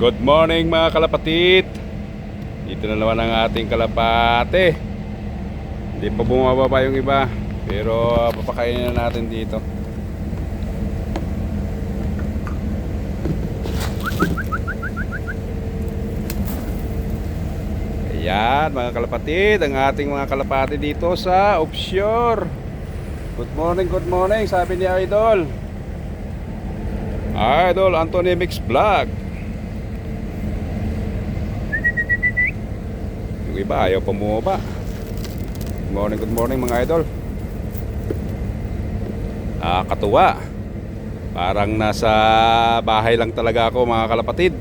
Good morning mga kalapatid. Dito na naman ang ating kalapate. Hindi pa bumababa yung iba Pero uh, papakainin na natin dito. Ayan mga kalapatid Ang ating mga kalapate dito sa offshore. Good morning, good morning Sabi ni Idol. Idol Anthony Mix Vlog iba ayaw pa Good morning, good morning mga idol. Ah, katuwa. Parang nasa bahay lang talaga ako mga kalapatid.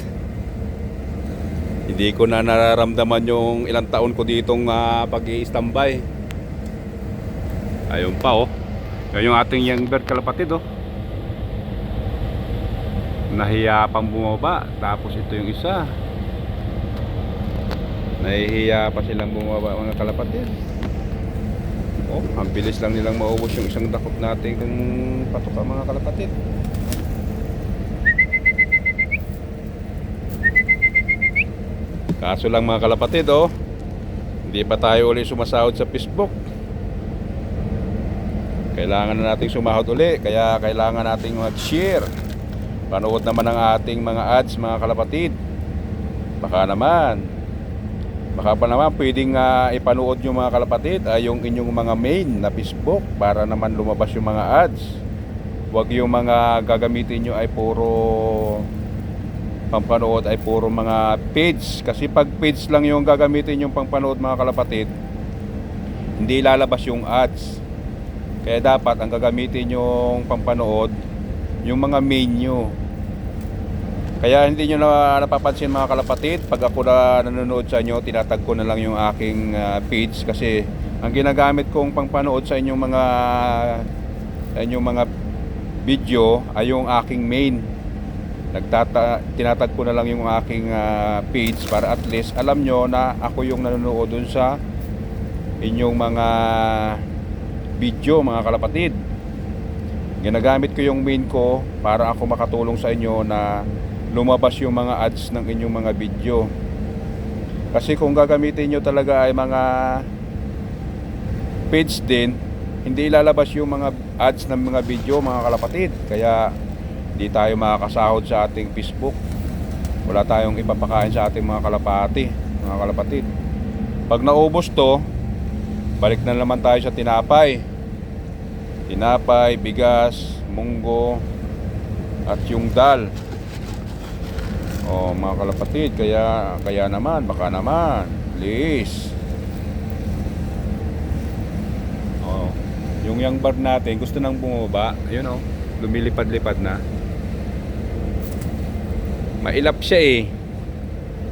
Hindi ko na nararamdaman yung ilang taon ko ditong uh, pag standby Ayun pa oh. Yan yung ating young bird kalapatid oh. Nahiya pang bumaba. Tapos ito yung isa nahihiya pa silang bumaba mga kalapatid. Oh ang bilis lang nilang maubos yung isang dakot natin kung patuka mga kalapatid. Kaso lang mga kalapatid oh hindi pa tayo uli sumasahod sa Facebook. Kailangan na nating sumahod uli kaya kailangan nating mag-share Panood naman ang ating mga ads mga kalapatid. Baka naman Baka pa naman pwedeng uh, ipanood yung mga kalapatid ay yung inyong mga main na Facebook para naman lumabas yung mga ads. Huwag yung mga gagamitin nyo ay puro pampanood ay puro mga page kasi pag page lang yung gagamitin yung pampanood mga kalapatid hindi lalabas yung ads. Kaya dapat ang gagamitin yung pampanood yung mga menu kaya hindi nyo na napapansin mga kalapatid pag ako na nanonood sa inyo tinatag ko na lang yung aking uh, page kasi ang ginagamit kong pangpanood sa inyong mga inyong mga video ay yung aking main. Nagtata tinatag ko na lang yung aking uh, page para at least alam nyo na ako yung nanonood dun sa inyong mga video mga kalapatid. Ginagamit ko yung main ko para ako makatulong sa inyo na lumabas yung mga ads ng inyong mga video. Kasi kung gagamitin nyo talaga ay mga page din hindi ilalabas yung mga ads ng mga video mga kalapatid. Kaya hindi tayo makakasahod sa ating Facebook. Wala tayong ipapakain sa ating mga kalapati mga kalapatid. Pag naubos to balik na naman tayo sa tinapay. Tinapay, bigas, munggo at yung dal o mga kalapatid kaya kaya naman baka naman. Please. O yung young bird natin gusto nang bumaba. Yun o lumilipad-lipad na. Mailap siya eh.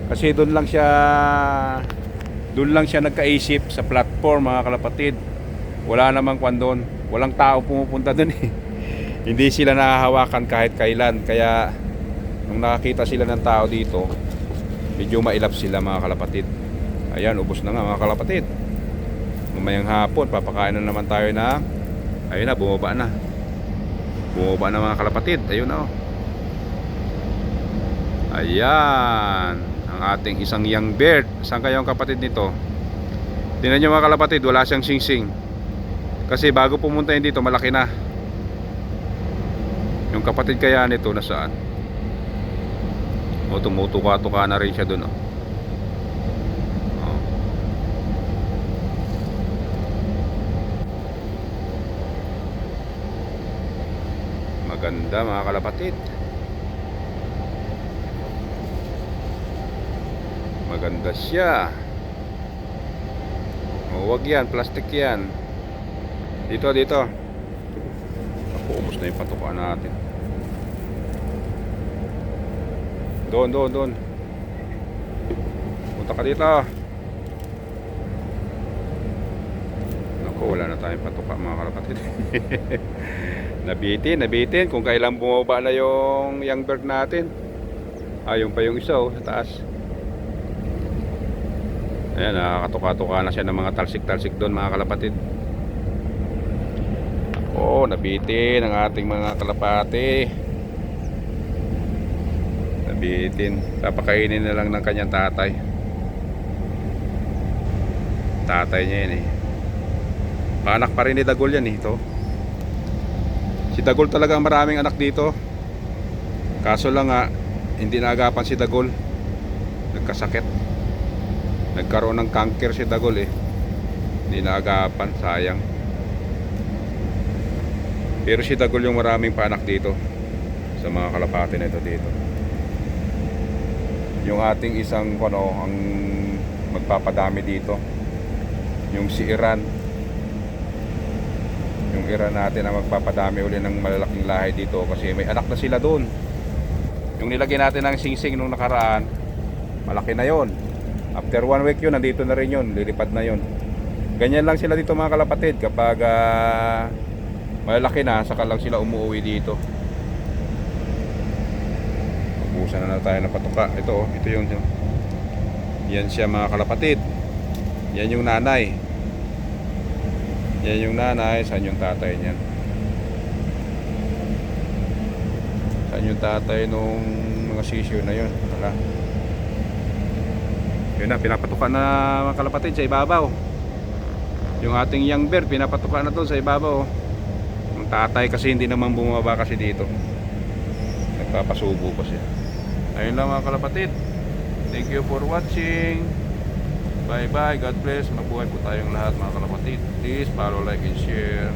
Kasi doon lang siya doon lang siya nagkaisip sa platform mga kalapatid. Wala namang kwan doon walang tao pumupunta doon eh. Hindi sila nahahawakan kahit kailan. Kaya nung nakakita sila ng tao dito medyo mailap sila mga kalapatid. Ayan ubos na nga mga kalapatid. Mamayang hapon papakain na naman tayo na ayun na bumaba na. Bumaba na mga kalapatid. Ayun na oh. Ayan ang ating isang young bird saan kayo ang kapatid nito? Tinan nyo mga kalapatid wala siyang sing-sing. Kasi bago pumunta yun dito malaki na. Yung kapatid kaya nito nasaan o tumutuka-tuka na rin siya dun oh. Oh. maganda mga kalapatid. Maganda siya. O wag yan plastic yan. Dito dito. Ako ubos na yung patuka natin doon doon doon. Punta ka dito ako wala na tayong patuka mga kalapatid. Nabitin nabitin kung kailan bumaba na yung young bird natin. Ayun pa yung isa oh sa taas. Ayan nakakatuka-tuka na siya ng mga talsik-talsik doon mga kalapatid. Oh, nabitin ang ating mga kalapati. Nabitin. Papakainin na lang ng kanyang tatay. Tatay niya yan eh. Anak pa rin ni Dagol yan eh, ito. Si Dagol talaga maraming anak dito. Kaso lang nga, hindi naagapan si Dagol. Nagkasakit. Nagkaroon ng cancer si Dagol eh. Hindi naagapan, sayang. Pero si Dagol yung maraming paanak dito. Sa mga kalapati na ito dito. Yung ating isang ano, ang magpapadami dito. Yung si Iran. Yung Iran natin ang magpapadami uli ng malalaking lahi dito kasi may anak na sila doon. Yung nilagay natin ng singsing nung nakaraan, malaki na yon. After one week yun, nandito na rin yun, lilipad na yun. Ganyan lang sila dito mga kalapatid kapag ah, malalaki na, saka lang sila umuwi dito. Ubusan na na tayo ng patuka. Ito, oh, ito yung yan siya mga kalapatid. Yan yung nanay. Yan yung nanay, saan yung tatay niyan? Saan yung tatay nung mga sisyo na yun? Wala. Yun na, pinapatuka na mga kalapatid sa ibabaw. Yung ating young bear, pinapatuka na to sa ibabaw. Yung tatay kasi hindi naman bumaba kasi dito. Nagpapasubo pa siya. Ayun lang mga kalapatid. Thank you for watching. Bye bye. God bless. Mabuhay po tayong lahat mga kalapatid. Please follow, like, and share.